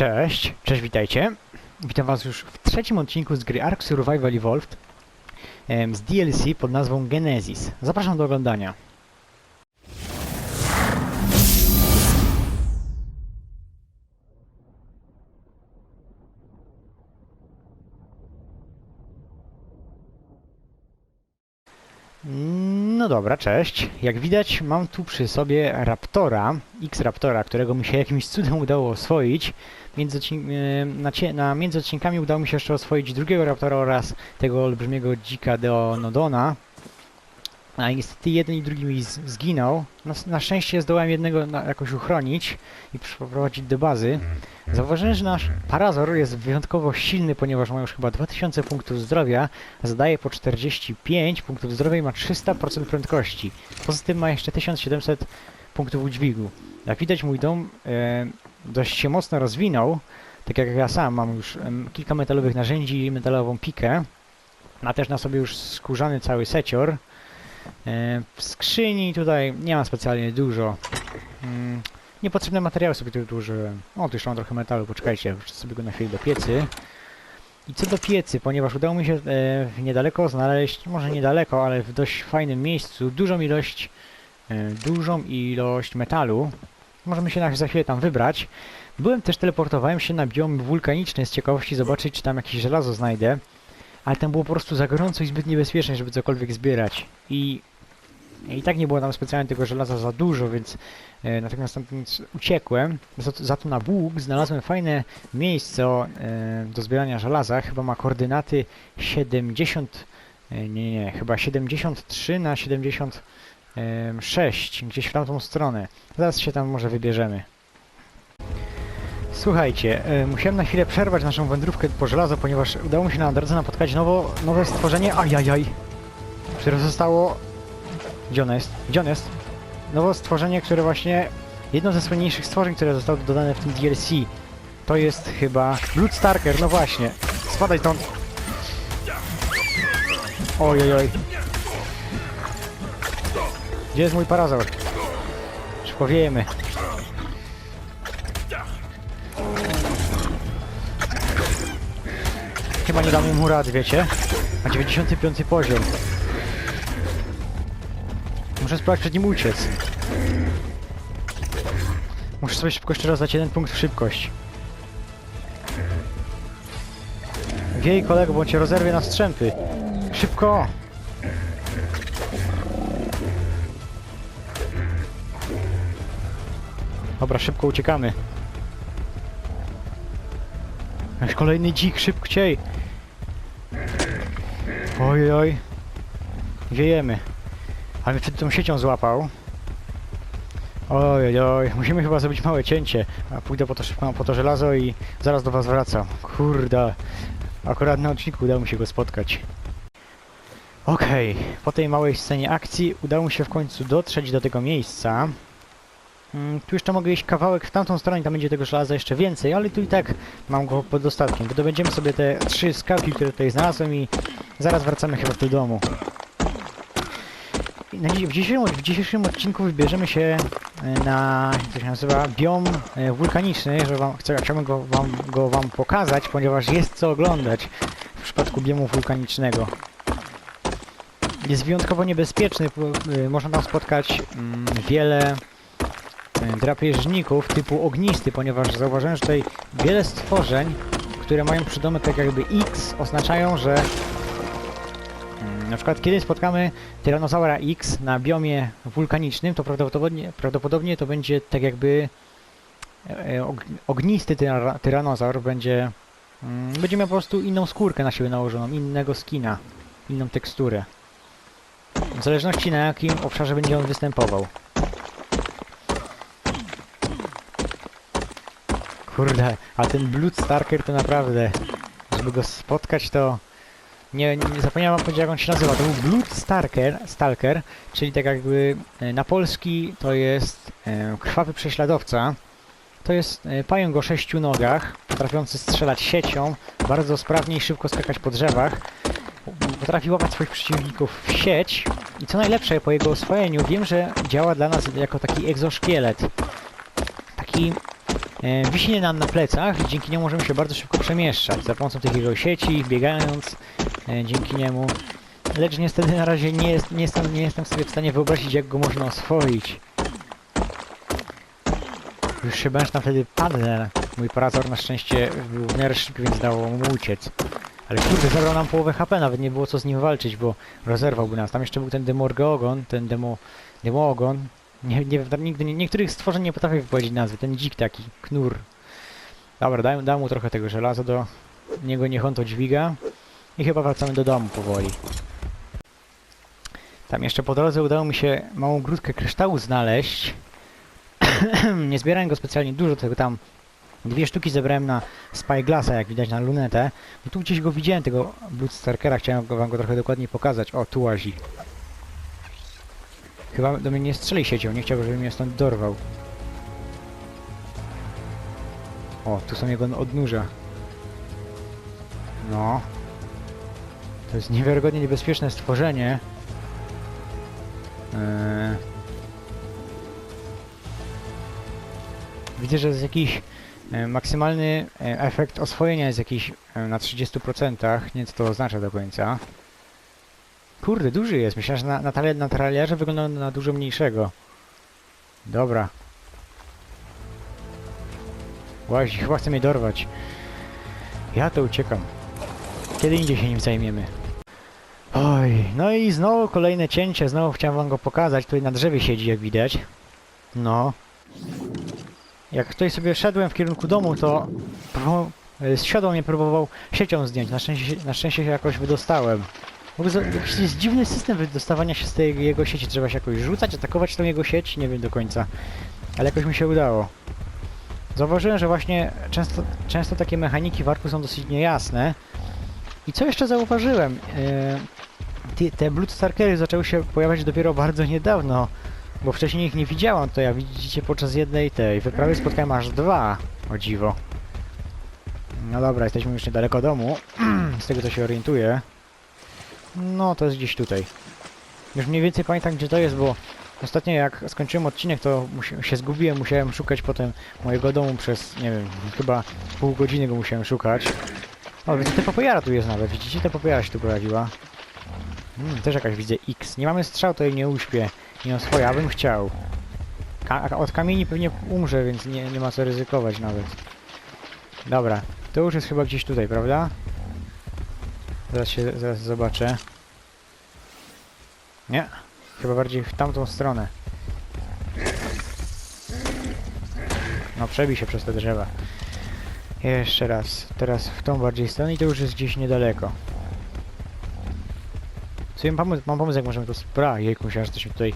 Cześć, cześć, witajcie. Witam was już w trzecim odcinku z gry Ark Survival Evolved z DLC pod nazwą Genesis. Zapraszam do oglądania. Dobra, cześć. Jak widać mam tu przy sobie Raptora, X-Raptora, którego mi się jakimś cudem udało oswoić. Między, e, na, na między odcinkami udało mi się jeszcze oswoić drugiego Raptora oraz tego olbrzymiego dzika Deonodona. A niestety jeden i drugi mi zginął. Na, na szczęście zdołałem jednego jakoś uchronić i przeprowadzić do bazy. Zauważyłem, że nasz Parazor jest wyjątkowo silny, ponieważ ma już chyba 2000 punktów zdrowia, zadaje po 45 punktów zdrowia i ma 300% prędkości. Poza tym ma jeszcze 1700 punktów udźwigu. Jak widać mój dom e, dość się mocno rozwinął, tak jak ja sam mam już em, kilka metalowych narzędzi i metalową pikę. Ma też na sobie już skórzany cały secior. E, w skrzyni tutaj nie ma specjalnie dużo. Mm, Niepotrzebne materiały sobie tu użyłem. O, tu jeszcze mam trochę metalu, poczekajcie, wrzucę sobie go na chwilę do piecy. I co do piecy, ponieważ udało mi się e, niedaleko znaleźć, może niedaleko, ale w dość fajnym miejscu, dużą ilość, e, dużą ilość metalu. Możemy się na, za chwilę tam wybrać. Byłem też, teleportowałem się na biom wulkaniczny z ciekawości zobaczyć, czy tam jakieś żelazo znajdę. Ale tam było po prostu za gorąco i zbyt niebezpiecznie, żeby cokolwiek zbierać. I, i tak nie było tam specjalnie tego żelaza za dużo, więc e, natychmiast stamtąd uciekłem. Za, za to na Bóg znalazłem fajne miejsce e, do zbierania żelaza. Chyba ma koordynaty 70, e, nie, nie, chyba 73 na 76, gdzieś w tamtą stronę. Zaraz się tam może wybierzemy. Słuchajcie, e, musiałem na chwilę przerwać naszą wędrówkę po żelazo, ponieważ udało mi się na drodze napotkać nowo, nowe stworzenie, ajajaj, które zostało... Gdzie ono jest? Gdzie ono jest? Nowe stworzenie, które właśnie... Jedno ze słynniejszych stworzeń, które zostało dodane w tym DLC. To jest chyba... Blood Starker, no właśnie. Spadaj stąd. Oj, oj, oj. Gdzie jest mój parazor? Szybko wiejemy. Chyba nie damy mu rady, wiecie? Ma 95 poziom. Muszę spróbować przed nim uciec. Muszę sobie szybko jeszcze raz dać jeden punkt w szybkość. Wiej kolego, bo cię rozerwie na strzępy. Szybko! Dobra, szybko uciekamy. Aż kolejny dzik, szybciej! Oj, oj. Wiejemy. Ale mnie przed tą siecią złapał. Oj, oj. Musimy chyba zrobić małe cięcie. A pójdę po to po to żelazo i zaraz do was wracam. Kurde. Akurat na odcinku udało mi się go spotkać. Okej, po tej małej scenie akcji udało mi się w końcu dotrzeć do tego miejsca. Mm, tu jeszcze mogę iść kawałek w tamtą stronę, tam będzie tego żelaza jeszcze więcej, ale tu i tak mam go pod dostatkiem. Wydobędziemy sobie te trzy skałki, które tutaj znalazłem i zaraz wracamy chyba do domu. Na, w, dzisiejszym, w dzisiejszym odcinku wybierzemy się e, na, to się nazywa, biom e, wulkaniczny, że wam, chcę, chciałbym go wam, go wam pokazać, ponieważ jest co oglądać w przypadku biomu wulkanicznego. Jest wyjątkowo niebezpieczny, e, można tam spotkać mm, wiele drapieżników typu ognisty, ponieważ zauważyłem, że tutaj wiele stworzeń, które mają przydomek tak jakby X, oznaczają, że przykład kiedy spotkamy Tyrannosaura X na biomie wulkanicznym, to prawdopodobnie, prawdopodobnie to będzie tak jakby e, e, og- ognisty tyra- tyranozaur będzie mm, będzie miał po prostu inną skórkę na siebie nałożoną, innego skina, inną teksturę. W zależności na jakim obszarze będzie on występował. Kurde, a ten Blood Starker to naprawdę, żeby go spotkać to... Nie, nie zapomniałem wam powiedzieć jak on się nazywa. To był Blood Stalker, Stalker, czyli tak jakby e, na polski to jest e, krwawy prześladowca. To jest e, pająk o sześciu nogach, potrafiący strzelać siecią, bardzo sprawnie i szybko skakać po drzewach. Potrafi łapać swoich przeciwników w sieć i co najlepsze po jego oswojeniu wiem, że działa dla nas jako taki egzoszkielet. Taki e, wisi nam na plecach i dzięki niemu możemy się bardzo szybko przemieszczać za pomocą tych jego sieci, biegając dzięki niemu. Lecz niestety na razie nie, jest, nie, jestem, nie jestem sobie w stanie wyobrazić jak go można oswoić. Już się będę wtedy padnę. Mój parator na szczęście był w miarę szybki, więc dało mu uciec. Ale kurde, zabrał nam połowę HP, nawet nie było co z nim walczyć, bo rozerwałby nas. Tam jeszcze był ten Demorgogon, ten demo... Demoogon. Nie, nie, nigdy, nie, niektórych stworzeń nie potrafię wypowiedzieć nazwy. Ten dzik taki, knur. Dobra, dałem mu trochę tego żelaza do niego, niech on to dźwiga. I chyba wracamy do domu powoli. Tam jeszcze po drodze udało mi się małą grudkę kryształu znaleźć. nie zbierałem go specjalnie dużo, tylko tam dwie sztuki zebrałem na Spyglassa, jak widać na lunetę. Bo tu gdzieś go widziałem, tego Bloodstarkera, chciałem go, wam go trochę dokładniej pokazać. O, tu łazi. Chyba do mnie nie strzeli siecią, nie chciałbym, żeby mnie stąd dorwał. O, tu są jego odnóża. No. To jest niewiarygodnie niebezpieczne stworzenie. Eee... Widzę, że jest jakiś e, maksymalny e, efekt oswojenia jest jakiś e, na 30%. Nie co to oznacza do końca. Kurde, duży jest. Myślałem, że na, na, na trailerze wygląda na dużo mniejszego. Dobra. Łazi, chyba chce mnie dorwać. Ja to uciekam. Kiedy indziej się nim zajmiemy. Oj, no i znowu kolejne cięcie, znowu chciałem wam go pokazać. Tutaj na drzewie siedzi, jak widać. No. Jak tutaj sobie szedłem w kierunku domu, to e, z siodła mnie próbował siecią zdjąć. Na szczęście, na szczęście się jakoś wydostałem. W ogóle jest dziwny system wydostawania się z tej jego sieci. Trzeba się jakoś rzucać, atakować tą jego sieć? Nie wiem do końca. Ale jakoś mi się udało. Zauważyłem, że właśnie często, często takie mechaniki warku są dosyć niejasne. I co jeszcze zauważyłem? E, te- Bloodstarkery zaczęły się pojawiać dopiero bardzo niedawno. Bo wcześniej ich nie widziałam, to ja widzicie podczas jednej tej wyprawy spotkałem aż dwa, o dziwo. No dobra, jesteśmy już niedaleko domu, z tego co się orientuję. No, to jest gdzieś tutaj. Już mniej więcej pamiętam gdzie to jest, bo ostatnio jak skończyłem odcinek, to się zgubiłem, musiałem szukać potem mojego domu przez, nie wiem, chyba pół godziny go musiałem szukać. O, widzę, te popojara tu jest nawet, widzicie? Ta popojara się tu pojawiła. Mm, też jakaś widzę X. Nie mamy strzał, to jej nie uśpię. Nie mam swoje, ja bym chciał. Ka od kamieni pewnie umrze, więc nie, nie ma co ryzykować nawet. Dobra, to już jest chyba gdzieś tutaj, prawda? Zaraz się zaraz zobaczę. Nie, chyba bardziej w tamtą stronę. No przebij się przez te drzewa. Jeszcze raz, teraz w tą bardziej stronę i to już jest gdzieś niedaleko. Sobie mam mam pomysł jak możemy to sprawdzić. Jejku, myślałem, że mi tutaj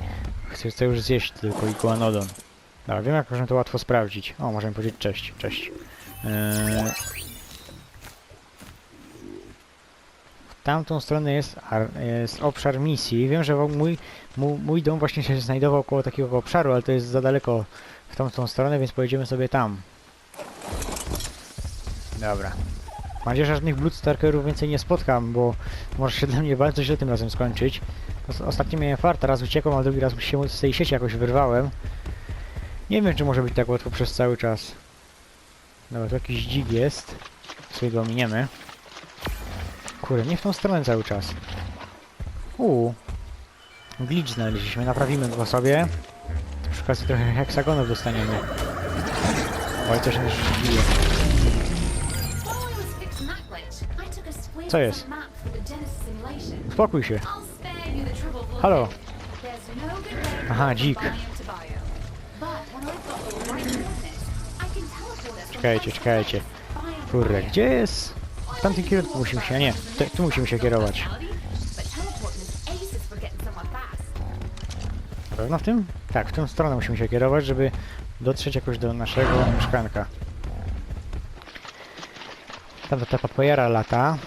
chce, chce już zjeść tylko iguanodon. Dobra, wiem jak możemy to łatwo sprawdzić. O, możemy powiedzieć cześć, cześć. Eee... W tamtą stronę jest, jest obszar misji. Wiem, że mój, mój, mój dom właśnie się znajdował koło takiego obszaru, ale to jest za daleko w tamtą stronę, więc pojedziemy sobie tam. Dobra. Mam nadzieję, że żadnych Bloodstarkerów więcej nie spotkam, bo może się dla mnie bardzo źle tym razem skończyć. Os- Ostatnio miałem farta, raz uciekłem, a drugi raz się z tej sieci jakoś wyrwałem. Nie wiem, czy może być tak łatwo przez cały czas. Dobra, tu jakiś dzik jest. Sobie go ominiemy. Kurde, nie w tą stronę cały czas. Uuu. Glitch znaleźliśmy, naprawimy go sobie. Przy okazji trochę heksagonów dostaniemy. Oj, coś nas bije. Co jest? Spokój się. Halo. Aha, dzik. Czekajcie, czekajcie. Kurde, gdzie jest? W tamtym kierunku musimy się, a nie, te, tu musimy się kierować. Na pewno w tym? Tak, w tą stronę musimy się kierować, żeby dotrzeć jakoś do naszego mieszkanka. Tam ta papajera lata.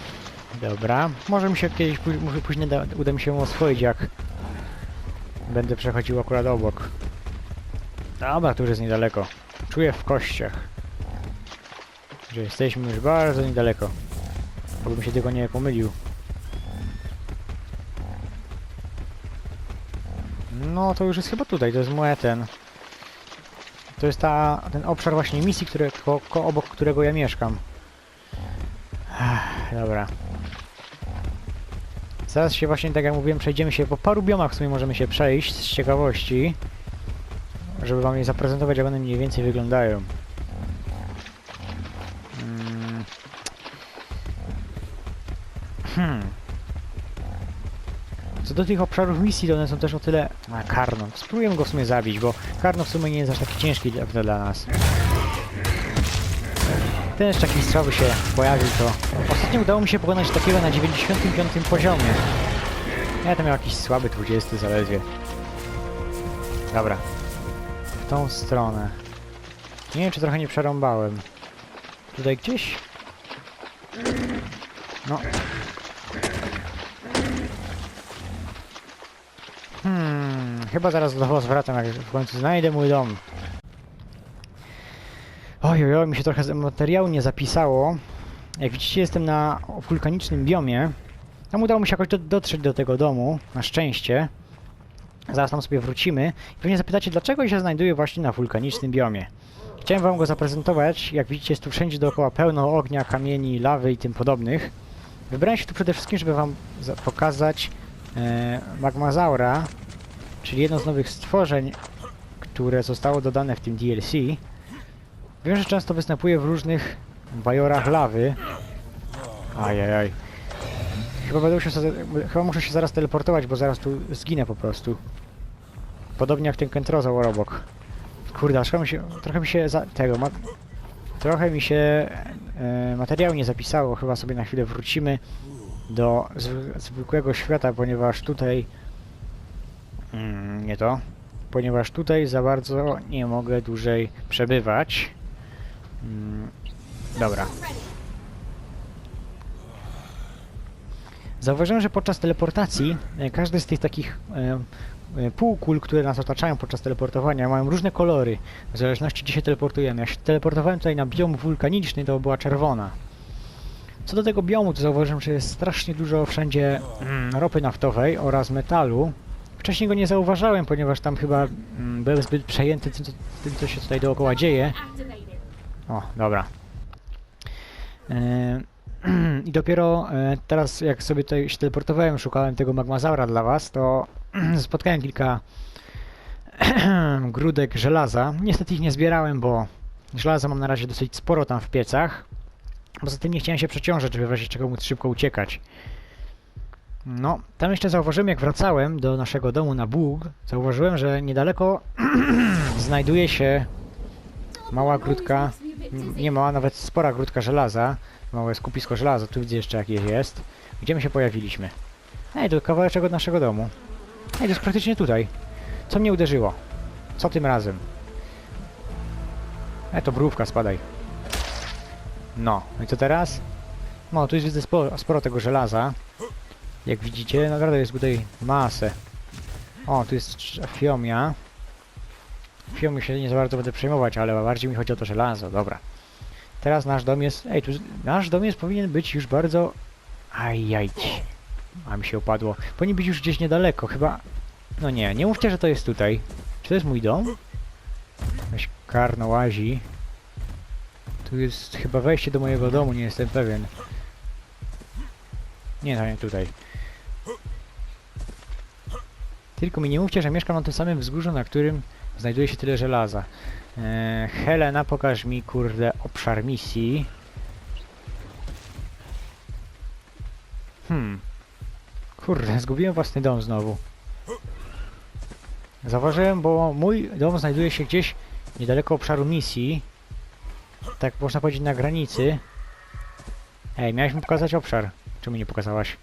Dobra. Może mi się kiedyś, może później da, uda mi się oswoić, jak będę przechodził akurat obok. Dobra, tu już jest niedaleko. Czuję w kościach, że jesteśmy już bardzo niedaleko. Obym się tego nie pomylił. No to już jest chyba tutaj, to jest moja ten. To jest ta, ten obszar właśnie misji, które, ko, ko, obok którego ja mieszkam. Dobra. Zaraz się właśnie, tak jak mówiłem, przejdziemy się, po paru biomach w sumie możemy się przejść z ciekawości. Żeby wam je zaprezentować, jak one mniej więcej wyglądają. Mm. Hmm. Co do tych obszarów misji, to one są też o tyle... A, Karno. Spróbujemy go w sumie zabić, bo Karno w sumie nie jest aż taki ciężki dla, dla nas. Ten jeszcze jakiś słaby się pojawił, to... Ostatnio udało mi się pokonać takiego na 95 poziomie. Ja tam miał jakiś słaby 20 zaledwie. Dobra. W tą stronę. Nie wiem, czy trochę nie przerąbałem. Tutaj gdzieś? No. Hmm, chyba zaraz do was wracam, jak w końcu znajdę mój dom. Oj, oj, oj, mi się trochę materiału nie zapisało. Jak widzicie, jestem na wulkanicznym biomie. Tam udało mi się jakoś do, dotrzeć do tego domu, na szczęście. Zaraz tam sobie wrócimy. I pewnie zapytacie, dlaczego się znajduję właśnie na wulkanicznym biomie. Chciałem wam go zaprezentować. Jak widzicie, jest tu wszędzie dookoła pełno ognia, kamieni, lawy i tym podobnych. Wybrałem się tu przede wszystkim, żeby wam za- pokazać e, Magmazaura, czyli jedno z nowych stworzeń, które zostało dodane w tym DLC. Wiem, że często występuje w różnych bajorach lawy. Ajajaj. Chyba będę musiał chyba muszę się zaraz teleportować, bo zaraz tu zginę po prostu. Podobnie jak ten kentrozaur obok. Kurde, trochę mi się, trochę mi się za, tego, ma, trochę mi się e, materiału nie zapisało, chyba sobie na chwilę wrócimy do zwy- zwykłego świata, ponieważ tutaj mm, nie to, ponieważ tutaj za bardzo nie mogę dłużej przebywać. Mm, dobra. Zauważyłem, że podczas teleportacji e, każdy z tych takich e, e, półkul, które nas otaczają podczas teleportowania, mają różne kolory, w zależności gdzie się teleportujemy. Jak się teleportowałem tutaj na biom wulkaniczny, to była czerwona. Co do tego biomu, to zauważyłem, że jest strasznie dużo wszędzie mm, ropy naftowej oraz metalu. Wcześniej go nie zauważałem, ponieważ tam chyba mm, byłem zbyt przejęty tym, tym, co się tutaj dookoła dzieje. O, dobra. E, I dopiero e, teraz, jak sobie tutaj się teleportowałem, szukałem tego magmazaura dla was, to spotkałem kilka grudek żelaza. Niestety ich nie zbierałem, bo żelaza mam na razie dosyć sporo tam w piecach. Poza tym nie chciałem się przeciążać, żeby w razie czego móc szybko uciekać. No, tam jeszcze zauważyłem, jak wracałem do naszego domu na Bóg, zauważyłem, że niedaleko znajduje się mała grudka, nie mała, nawet spora grudka żelaza, małe skupisko żelaza, tu widzę jeszcze jakieś jest. Gdzie my się pojawiliśmy? Ej, to kawałeczek od naszego domu. Ej, to jest praktycznie tutaj. Co mnie uderzyło? Co tym razem? Ej, to brówka, spadaj. No, no i co teraz? No, tu jest widzę sporo, sporo tego żelaza. Jak widzicie, naprawdę jest tutaj masę. O, tu jest fiomia. Fiumy się nie za bardzo będę przejmować, ale bardziej mi chodzi o to żelazo, dobra. Teraz nasz dom jest... Ej, tu, nasz dom jest powinien być już bardzo... Ajaj. A mi się upadło. Powinien być już gdzieś niedaleko, chyba... No nie, nie mówcie, że to jest tutaj. Czy to jest mój dom? Jakaś karno łazi. Tu jest chyba wejście do mojego domu, nie jestem pewien. Nie, to nie tutaj. Tylko mi nie mówcie, że mieszkam na tym samym wzgórzu, na którym znajduje się tyle żelaza. Eee, Helena, pokaż mi, kurde, obszar misji. Hmm. Kurde, zgubiłem własny dom znowu. Zauważyłem, bo mój dom znajduje się gdzieś niedaleko obszaru misji. Tak można powiedzieć na granicy. Ej, miałeś mi pokazać obszar. Czemu nie pokazałaś?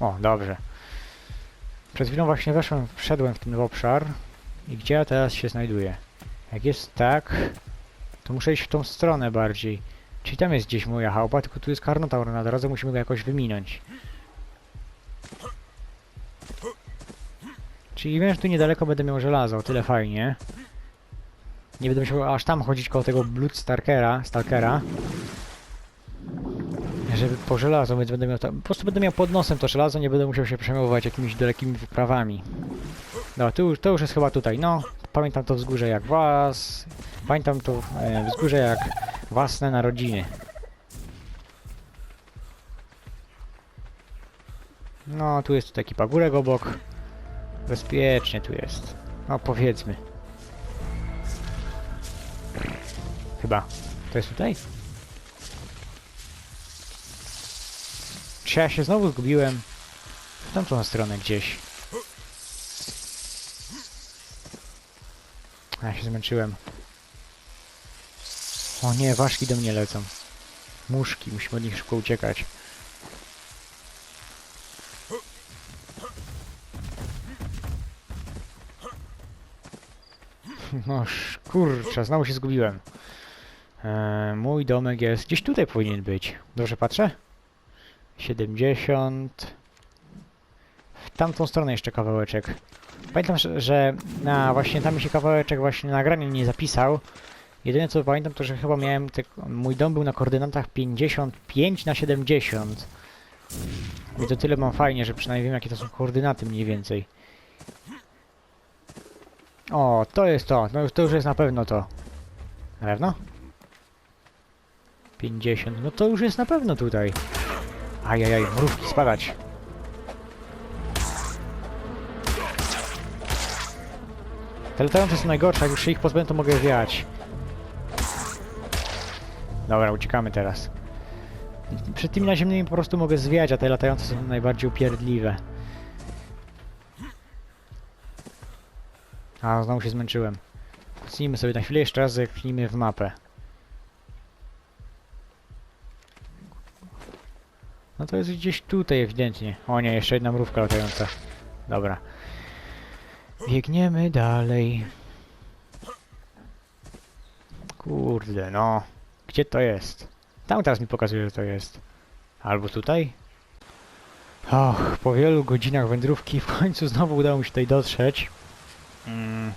O, dobrze. Przed chwilą właśnie weszłem, wszedłem w ten obszar. I gdzie ja teraz się znajduję? Jak jest tak, to muszę iść w tą stronę bardziej. Czyli tam jest gdzieś moja chałupa, tylko tu jest karnotaur na drodze, musimy go jakoś wyminąć. Czyli wiem, że tu niedaleko będę miał żelazo, tyle fajnie. Nie będę musiał aż tam chodzić koło tego Blood Stalkera, Stalkera. Żeby po żelazo, więc będę miał tam, po prostu będę miał pod nosem to żelazo, nie będę musiał się przejmować jakimiś dalekimi wyprawami. No, to już, to już jest chyba tutaj, no. Pamiętam to wzgórze jak was. Pamiętam to e, wzgórze jak własne narodziny. No, tu jest taki pagórek obok. Bezpiecznie tu jest. No, powiedzmy. Chyba. To jest tutaj? Czy ja się znowu zgubiłem? W tamtą stronę gdzieś. A, Ja się zmęczyłem. O nie, ważki do mnie lecą. Muszki, musimy od nich szybko uciekać. No kurczę, znowu się zgubiłem. Eee, mój domek jest... Gdzieś tutaj powinien być. Dobrze patrzę? 70... W tamtą stronę jeszcze kawałeczek. Pamiętam, że- na właśnie tam mi się kawałeczek właśnie nagrania nie zapisał. Jedyne co pamiętam to, że chyba miałem te, mój dom był na koordynatach 55 na 70. I to tyle mam fajnie, że przynajmniej wiem jakie to są koordynaty mniej więcej. O, to jest to. No, to już jest na pewno to. Na pewno? 50. No to już jest na pewno tutaj. Ajajaj, mrówki, spadać. Te latające są najgorsze, jak już się ich pozbędę, to mogę wiać. Dobra, uciekamy teraz. Przed tymi naziemnymi po prostu mogę zwiać, a te latające są najbardziej upierdliwe. A, znowu się zmęczyłem. Cnijmy sobie na chwilę jeszcze raz, zerknijmy w mapę. No to jest gdzieś tutaj ewidentnie. O nie, jeszcze jedna mrówka latająca. Dobra. Biegniemy dalej. Kurde, no. Gdzie to jest? Tam teraz mi pokazuje, że to jest. Albo tutaj? Och, po wielu godzinach wędrówki w końcu znowu udało mi się tutaj dotrzeć. Mm,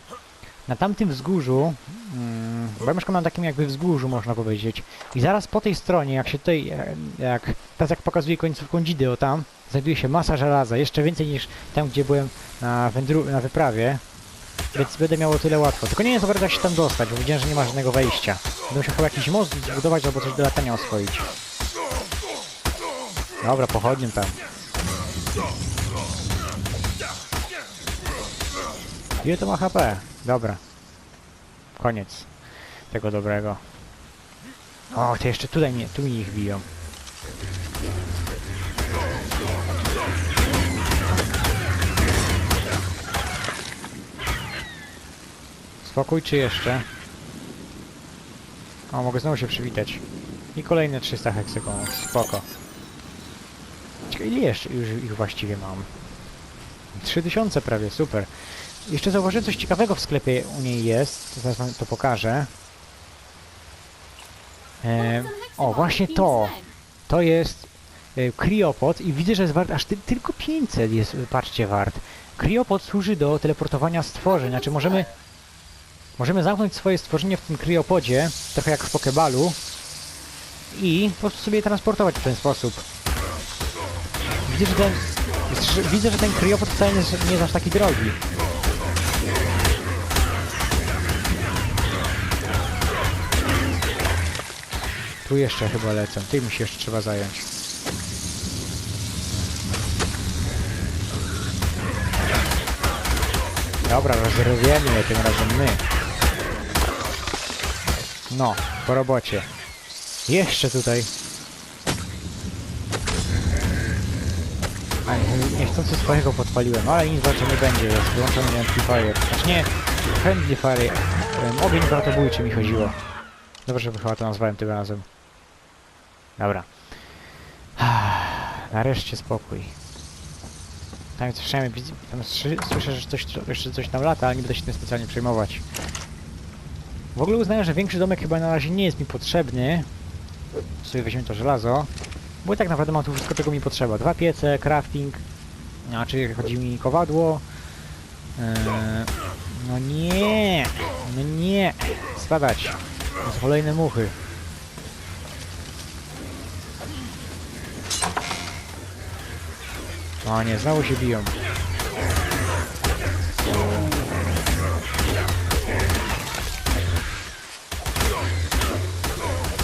na tamtym wzgórzu, mm, bo ja mieszkam na takim jakby wzgórzu, można powiedzieć. I zaraz po tej stronie, jak się tutaj, e, jak, teraz jak pokazuje końcówką dzidy, o tam, znajduje się masa żelaza, jeszcze więcej niż tam, gdzie byłem na, wędru na wyprawie. Więc będę miało tyle łatwo. Tylko nie za bardzo jak się tam dostać, bo widziałem, że nie ma żadnego wejścia. Będę musiał chyba jakiś most zbudować albo coś do latania oswoić. Dobra, pochodnię tam. Ile to ma HP? Dobra. Koniec. Tego dobrego. O, to jeszcze tutaj mnie, tu mi ich biją. Spokój czy jeszcze? O, mogę znowu się przywitać. I kolejne 300 heksekonów. Spoko. Ile jeszcze już ich właściwie mam? 3000 prawie, super. Jeszcze zauważyłem coś ciekawego w sklepie u niej jest. To Zaraz wam to pokażę. E, o, właśnie to. To jest e, kriopod i widzę, że jest wart aż ty, tylko 500 jest, patrzcie, wart. Kriopod służy do teleportowania stworzeń, znaczy możemy możemy zamknąć swoje stworzenie w tym kriopodzie, trochę jak w Pokebalu i po prostu sobie je transportować w ten sposób. Widzę, że ten, widzę, że ten kriopod wcale jest- nie jest aż taki drogi. Tu jeszcze chyba lecę, tym się jeszcze trzeba zająć. Dobra, rozerwiemy je tym razem my. No, po robocie. Jeszcze tutaj. A, nie- niechcący swojego podpaliłem, ale nic bardzo nie będzie, jest wyłączony amplifier. Znaczy nie, friendly fire. em, Ogień bratobójczy mi chodziło. Dobrze, że chyba to nazwałem tym razem. Dobra. Nareszcie spokój. Tam słyszałem, tam słyszę, że coś, jeszcze coś tam lata, ale nie będę się tym specjalnie przejmować. W ogóle uznaję, że większy domek chyba na razie nie jest mi potrzebny. Sobie weźmiemy to żelazo. Bo tak naprawdę mam tu wszystko, czego mi potrzeba. Dwa piece, crafting, znaczy chodzi mi kowadło. Eee, no nie, no nie, spadać. To są kolejne muchy. O nie, znowu się biją.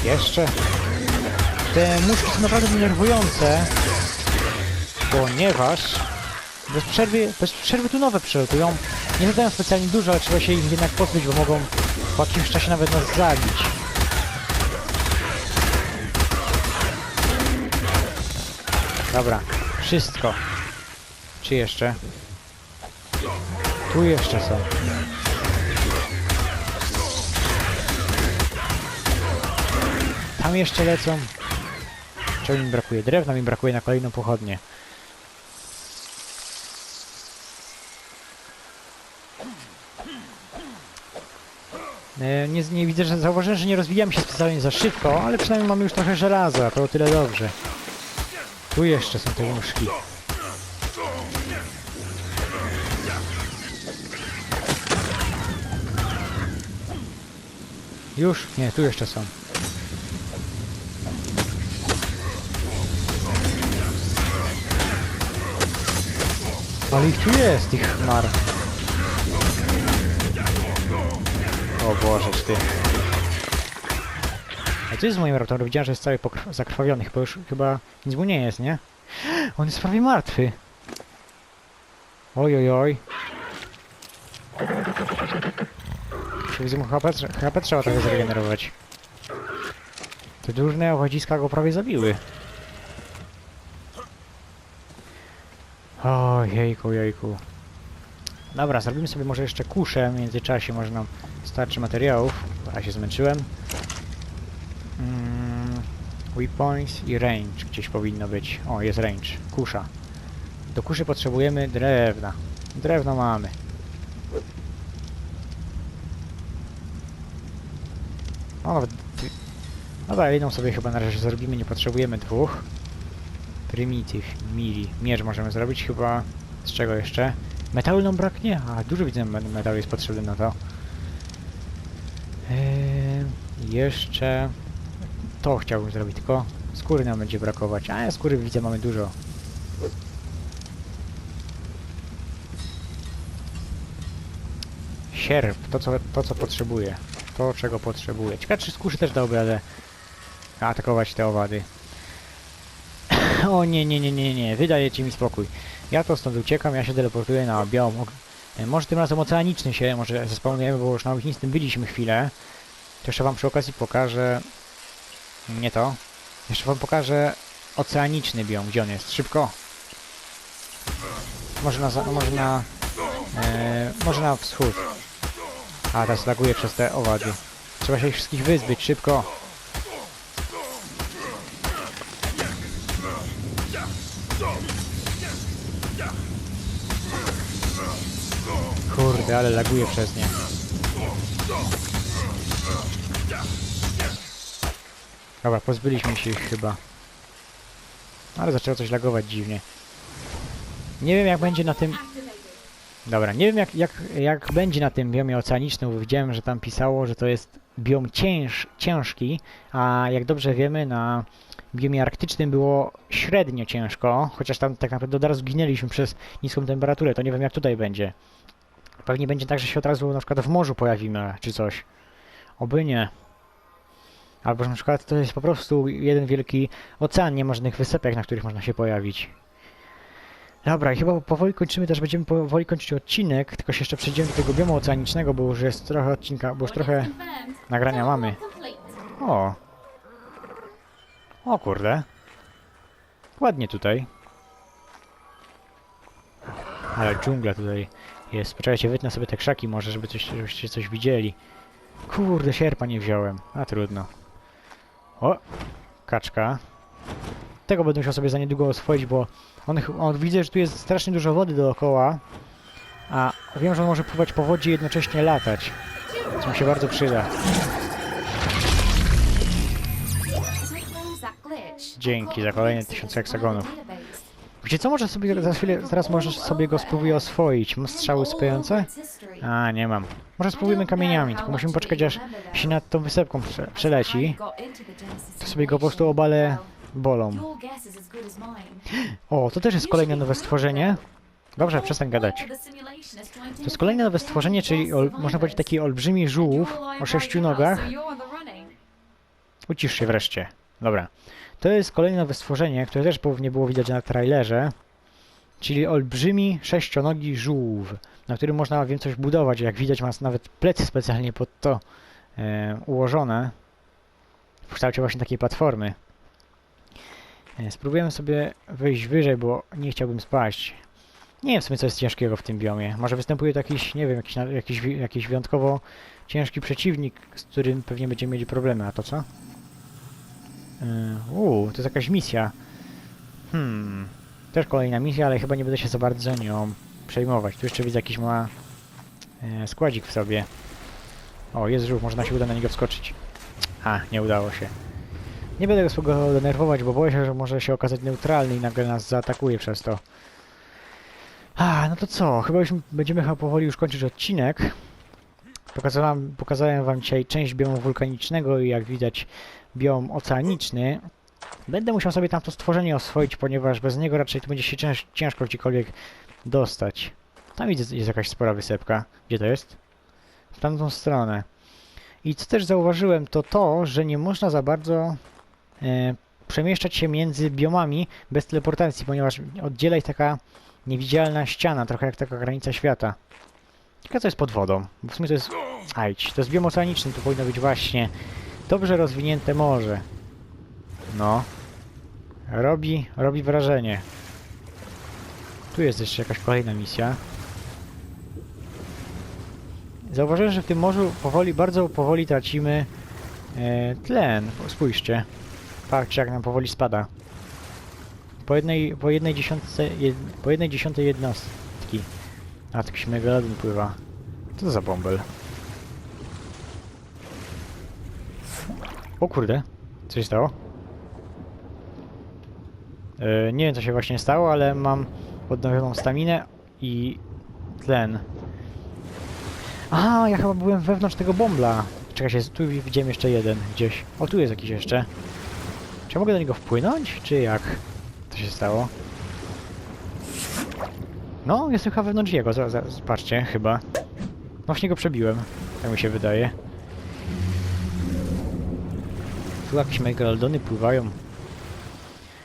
Jeszcze. Te muszki są naprawdę denerwujące, ponieważ bez przerwy, bez przerwy tu nowe przylatują. Nie zadają specjalnie dużo, ale trzeba się ich jednak pozbyć, bo mogą w jakimś czasie nawet nas zabić. Dobra, wszystko. Czy jeszcze? Tu jeszcze są. Tam jeszcze lecą. Czego mi brakuje? Drewna mi brakuje na kolejną pochodnię. E, Nie, nie widzę, że zauważyłem, że nie rozwijamy się specjalnie za szybko, ale przynajmniej mamy już trochę żelaza, to o tyle dobrze. Tu jeszcze są te łóżki. Już? Nie, tu jeszcze są. Ale ich tu jest, tych chmar. O Boże, ty. A co jest z moim raptorem? Widziałem, że jest cały zakrwawiony, chyba już chyba nic mu nie jest, nie? On jest prawie martwy. Oj, oj, oj. Widzę, HP, HP trzeba trochę zregenerować. Te durne owodziska go prawie zabiły. O, jejku, jejku. Dobra, zrobimy sobie może jeszcze kuszę w międzyczasie, może nam starczy materiałów. Ja się zmęczyłem. Mm, weapons i range gdzieś powinno być. O, jest range. Kusza. Do kuszy potrzebujemy drewna. Drewno mamy. O, nawet... dwie- Dobra, jedną sobie chyba na razie zrobimy, nie potrzebujemy dwóch. Primitive, mili. Miecz możemy zrobić chyba... Z czego jeszcze? Metalu nam braknie? A, dużo widzę me- metalu jest potrzebny na to. Eee, jeszcze... To chciałbym zrobić, tylko skóry nam będzie brakować. A, skóry widzę mamy dużo. Sierp, to co, to co potrzebuję. To czego potrzebuję. Ciekawe czy z kuszy też dałby radę atakować te owady. O nie, nie, nie, nie, nie, wydajecie mi spokój. Ja to stąd uciekam, ja się teleportuję na białą... e, Może tym razem oceaniczny się, może zespawnujemy, bo już na ognisty byliśmy chwilę. To jeszcze wam przy okazji pokażę... Nie to. Jeszcze wam pokażę oceaniczny biom, gdzie on jest. Szybko! Może na... za- Może na... E, może na wschód. A, teraz laguje przez te owady. Trzeba się ich wszystkich wyzbyć, szybko! Kurde, ale laguje przez nie. Dobra, pozbyliśmy się ich chyba. Ale zaczęło coś lagować dziwnie. Nie wiem jak będzie na tym... Dobra, nie wiem jak, jak, jak będzie na tym biomie oceanicznym, bo widziałem, że tam pisało, że to jest biom cięż, ciężki, a jak dobrze wiemy, na biomie arktycznym było średnio ciężko, chociaż tam tak naprawdę od razu zginęliśmy przez niską temperaturę, to nie wiem jak tutaj będzie. Pewnie będzie tak, że się od razu na przykład w morzu pojawimy, czy coś. Oby nie. Albo że na przykład to jest po prostu jeden wielki ocean, nie ma żadnych wysepek, na których można się pojawić. Dobra, i chyba powoli kończymy, też będziemy powoli kończyć odcinek, tylko się jeszcze przejdziemy do tego biomu oceanicznego, bo już jest trochę odcinka, bo już trochę nagrania mamy. O. O kurde. Ładnie tutaj. Ale dżungla tutaj jest. Poczekajcie, wytnę sobie te krzaki może, żeby coś, żebyście coś widzieli. Kurde, sierpa nie wziąłem. A trudno. O! Kaczka. Tego będę musiał sobie za niedługo oswoić, bo on, on widzę, że tu jest strasznie dużo wody dookoła. A wiem, że on może pływać po wodzie i jednocześnie latać. Co mi się bardzo przyda. Dzięki za kolejne tysiąc heksagonów. Wiecie co, może sobie za chwilę, zaraz może sobie go spróbuję oswoić. Mam strzały spające? A, nie mam. Może spróbujemy kamieniami, tylko musimy poczekać aż się nad tą wysepką prze przeleci. To sobie go po prostu obalę bolą. O, to też jest kolejne nowe stworzenie. Dobrze, przestań gadać. To jest kolejne nowe stworzenie, czyli ol, można powiedzieć taki olbrzymi żółw o sześciu nogach. Ucisz się wreszcie. Dobra. To jest kolejne nowe stworzenie, które też pewnie było widać na trailerze. Czyli olbrzymi, sześcionogi żółw, na którym można wiem coś budować. Jak widać ma nawet plecy specjalnie pod to e, ułożone. W kształcie właśnie takiej platformy. E, spróbujemy sobie wyjść wyżej, bo nie chciałbym spaść. Nie wiem w sumie co jest ciężkiego w tym biomie. Może występuje tu jakiś, nie wiem, jakiś, jakiś, jakiś wyjątkowo ciężki przeciwnik, z którym pewnie będziemy mieli problemy, a to co? Yy, Uuu, to jest jakaś misja. Hmm, też kolejna misja, ale chyba nie będę się za bardzo nią przejmować. Tu jeszcze widzę jakiś ma e, składzik w sobie. O, jest żółw, można się uda na niego wskoczyć. A, nie udało się. Nie będę go go denerwować, bo boję się, że może się okazać neutralny i nagle nas zaatakuje przez to. A, no to co? Chyba już będziemy chyba powoli już kończyć odcinek. Pokazałem, pokazałem wam dzisiaj część biomu wulkanicznego i jak widać biom oceaniczny. Będę musiał sobie tam to stworzenie oswoić, ponieważ bez niego raczej to będzie się cięż, ciężko gdziekolwiek dostać. Tam widzę, jest jakaś spora wysepka. Gdzie to jest? W tamtą stronę. I co też zauważyłem, to to, że nie można za bardzo przemieszczać się między biomami bez teleportacji, ponieważ oddziela ich taka niewidzialna ściana, trochę jak taka granica świata. Ciekawe co jest pod wodą, bo w sumie to jest... Ajdź, to jest biom oceaniczny, to powinno być właśnie dobrze rozwinięte morze. No. Robi, robi wrażenie. Tu jest jeszcze jakaś kolejna misja. Zauważyłem, że w tym morzu powoli, bardzo powoli tracimy e, tlen. Spójrzcie. Patrzcie jak nam powoli spada. Po jednej, po jednej dziesiątce, jed, po jednej dziesiątej jednostki. A, taki megalodon pływa. Co za bąbel? O kurde, co się stało? E, nie wiem co się właśnie stało, ale mam odnowioną staminę i tlen. A, ja chyba byłem wewnątrz tego bombla. Czekajcie, tu widziałem jeszcze jeden gdzieś. O, tu jest jakiś jeszcze. Czy mogę do niego wpłynąć, czy jak? Co się stało? No, jestem chyba wewnątrz jego, patrzcie, chyba. Właśnie go przebiłem, tak mi się wydaje. Tu jakieś megalodony pływają.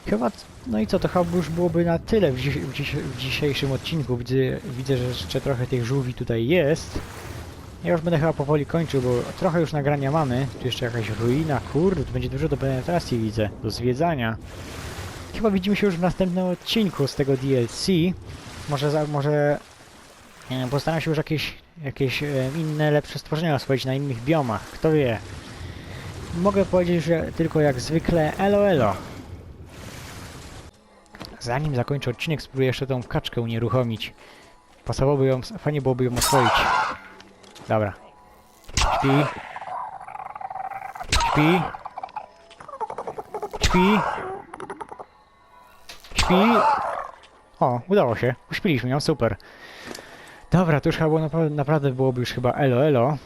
Chyba, no i co, to chyba już byłoby na tyle w, w, dziś, w dzisiejszym odcinku. Widzę, widzę, że jeszcze trochę tych żółwi tutaj jest. Ja już będę chyba powoli kończył, bo trochę już nagrania mamy. Tu jeszcze jakaś ruina, kurde, tu będzie dużo do penetracji widzę, do zwiedzania. Chyba widzimy się już w następnym odcinku z tego DLC. Może, za, może e, postaram się już jakieś, jakieś e, inne, lepsze stworzenia oswoić na innych biomach, kto wie. Mogę powiedzieć, że tylko jak zwykle elo elo. Zanim zakończę odcinek, spróbuję jeszcze tą kaczkę unieruchomić. Pasowałoby ją, fajnie byłoby ją oswoić. Dobra. Śpi. Śpi. Śpi. Śpi. O, udało się. Uśpiliśmy ją, super. Dobra, to już chyba było naprawdę, naprawdę byłoby już chyba elo elo.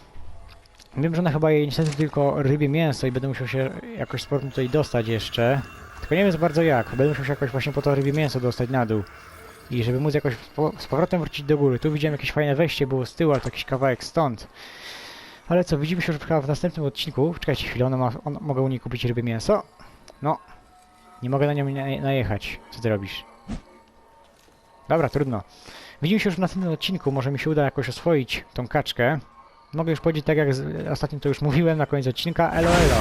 Wiem, że ona chyba jej niestety tylko rybie mięso i będę musiał się jakoś z powrotem tutaj dostać jeszcze. Tylko nie wiem za bardzo jak. Będę musiał się jakoś właśnie po to rybie mięso dostać na dół. I żeby móc jakoś z po- z powrotem wrócić do góry. Tu widziałem jakieś fajne wejście, było z tyłu, ale to jakiś kawałek stąd. Ale co, widzimy się już chyba w następnym odcinku. Czekajcie chwilę, ona ma, on, mogę u niej kupić ryby mięso. No, nie mogę na nią na- najechać. Co ty robisz? Dobra, trudno. Widzimy się już w następnym odcinku. Może mi się uda jakoś oswoić tą kaczkę. Mogę już powiedzieć tak jak z, ostatnio to już mówiłem na koniec odcinka. Elo, elo.